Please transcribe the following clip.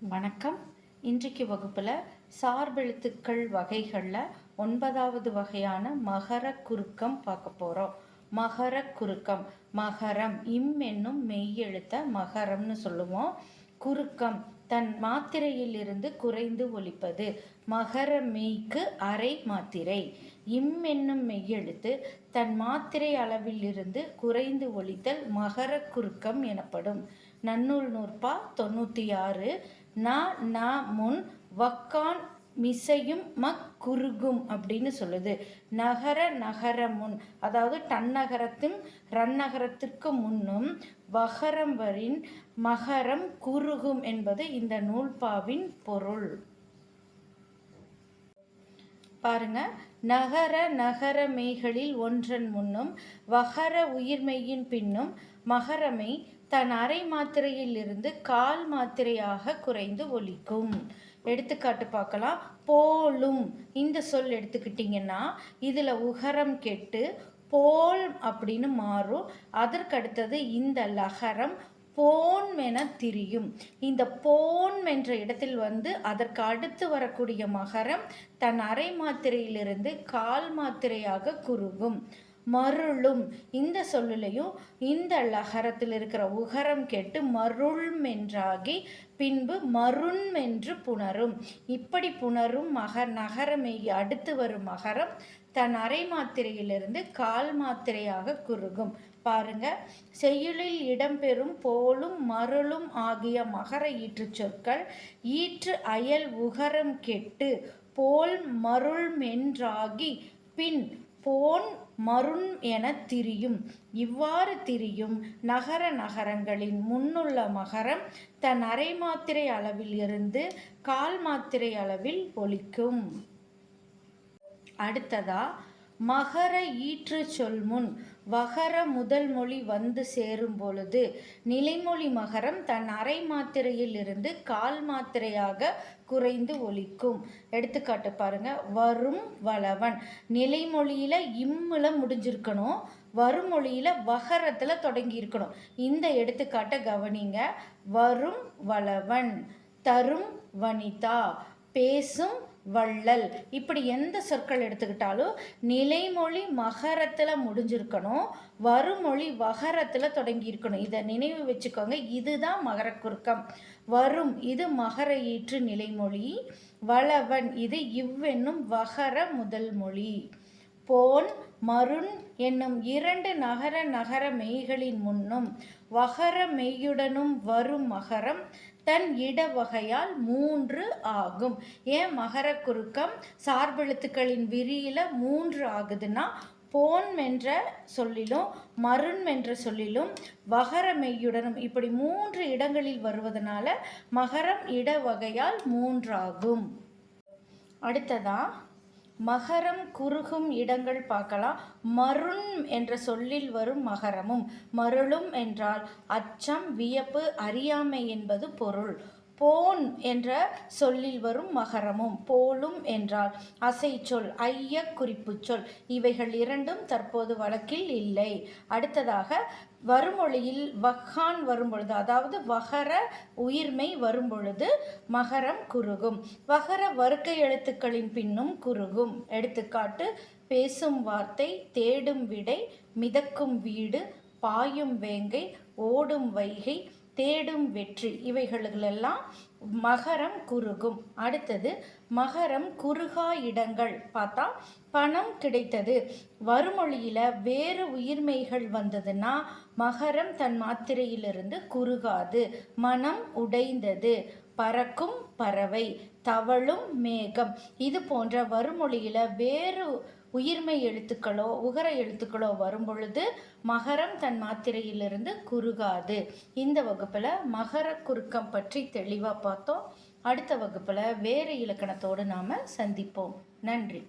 வணக்கம். இன்றைக்கு வகுப்பில் சார்பெழுத்துக்கள் வகைகளில் ஒன்பதாவது வகையான மகர குறுக்கம் பார்க்க போகிறோம் மகர குறுக்கம் மகரம் இம் என்னும் மெய்யெழுத்த மகரம்னு சொல்லுவோம். குறுக்கம் தன் மாத்திரையிலிருந்து குறைந்து ஒலிப்பது. மகர மெய்க்கு அரை மாத்திரை. இம் என்னும் மெய்யெழுத்து தன் மாத்திரை அளவிலிருந்து குறைந்து ஒலித்தல் மகர குறுக்கம் எனப்படும். நன்னூல் நூற்பா தொண்ணூற்றி ஆறு. நா நா முன் வக்கான் மிசையும் மக் குறுகும் அப்படின்னு சொல்லுது. நகர நகர முன் அதாவது டன்னகரத்தின் ரன்னகரத்திற்கு முன்னும் வகரம் வரின் மகரம் குறுகும் என்பது இந்த நூல்பாவின் பொருள். பாருங்க. நகர நகர மெய்களில் ஒன்றன் முன்னும் வகர உயிர்மெய்யின் பின்னும் மகரமை தன் அரை மாத்திரையில் இருந்து கால் மாத்திரையாக குறைந்து ஒலிக்கும். எடுத்துக்காட்டு பார்க்கலாம். போலும். இந்த சொல் எடுத்துக்கிட்டிங்கன்னா இதில் உகரம் கெட்டு போல் அப்படின்னு மாறும். அதற்கடுத்தது இந்த லகரம் போன் என திரியும். இந்த போன் என்ற இடத்தில் வந்து அதற்கு அடுத்து வரக்கூடிய மகரம் தன் அரை மாத்திரையிலிருந்து கால் மாத்திரையாக குறுகும். மருளும். இந்த சொல்லுலையும் இந்த லகரத்தில் இருக்கிற உகரம் கெட்டு மருள் என்றாகி பின்பு மருண் என்று புணரும். இப்படி புணரும் மக நகரமே அடுத்து வரும் மகரம் தன் அரை மாத்திரையிலிருந்து கால் மாத்திரையாக குறுகும். பாருங்க செய்யுளில் இடம்பெறும் போலும் மருளும் ஆகிய மகர ஈற்று சொற்கள் ஈற்று அயல் உகரம் கெட்டு போல் மருள் மென்றாகி பின் போன் மருண் என திரியும். இவ்வாறு திரியும் நகர நகரங்களின் முன்னுள்ள மகரம் தன் அரை மாத்திரை அளவில் இருந்து கால் மாத்திரை அளவில் ஒலிக்கும். அடுத்ததா மகர ஈற்று சொல் முன் வகர முதல் மொழி வந்து சேரும் பொழுது நிலைமொழி மகரம் தன் அரை மாத்திரையில் இருந்து கால் மாத்திரையாக குறைந்து ஒலிக்கும். எடுத்துக்காட்டு பாருங்க. வரும் வளவன். நிலைமொழியில இம்முல முடிஞ்சிருக்கணும். வருமொழியில வகரத்துல தொடங்கி இருக்கணும். இந்த எடுத்துக்காட்டை கவனிங்க. வரும் வளவன். தரும் வனிதா. பேசும் வள்ளல். இப்படி எந்த சொற்கள் எடுத்துக்கிட்டாலும் நிலைமொழி மகரத்தில் முடிஞ்சிருக்கணும் வருமொழி வகரத்தில் தொடங்கி இருக்கணும் இதை நினைவு வச்சுக்கோங்க. இதுதான் மகர குறுக்கம் வரும் இது மகர ஈற்று நிலைமொழி. வளவன் இது இவ்வென்னும் வகர முதல் மொழி. போன் மருண் என்னும் இரண்டு நகர நகர மெய்களின் முன்னும் வகர மெய்யுடனும் வரும் மகரம் தன் இடவகையால் மூன்று ஆகும். ஏன் மகர குறுக்கம் சார்பெழுத்துக்களின் விரியில மூன்று ஆகுதுன்னா போன் என்ற சொல்லிலும் மருண் என்ற சொல்லிலும் வகர மெய்யுடனும் இப்படி மூன்று இடங்களில் வருவதனால மகரம் இட வகையால் மூன்றாகும். அடுத்ததா? மகரம் குறுகும் இடங்கள் பார்க்கலாம். மருண் என்ற சொல்லில் வரும் மகரமும். மருளும் என்றால் அச்சம் வியப்பு அறியாமை என்பது பொருள். போன் என்ற சொல்லில் வரும் மகரமும். போலும் என்றால் அசைச்சொல் ஐய குறிப்பு சொல். இவைகள் இரண்டும் தற்போது வழக்கில் இல்லை. அடுத்ததாக வருமொழியில் வஹான் வரும்பொழுது அதாவது வகர உயிர்மை வரும்பொழுது மகரம் குறுகும். வகர வருக்கை எழுத்துக்களின் பின்னும் குறுகும். எடுத்துக்காட்டு பேசும் வார்த்தை தேடும் விடை மிதக்கும் வீடு பாயும் வேங்கை ஓடும் வைகை தேடும் வெற்றி. இவைகளெல்லாம் மகரம் குறுகும். அடுத்தது மகரம் குறுகா இடங்கள். பார்த்தா பணம் கிடைத்தது. வருமொழியில் வேறு உயிர்மைகள் வந்ததுன்னா மகரம் தன் மாத்திரையிலிருந்து குறுகாது. மனம் உடைந்தது. பறக்கும் பறவை. தவழும் மேகம். இது போன்ற வருமொழியில் வேறு உயிர்மை எழுத்துக்களோ உகர எழுத்துக்களோ வரும் பொழுது மகரம் தன் மாத்திரையிலிருந்து குறுகாது. இந்த வகுப்பில் மகர குறுக்கம் பற்றி தெளிவாக பார்த்தோம். அடுத்த வகுப்பில் வேறு இலக்கணத்தோடு நாம் சந்திப்போம். நன்றி.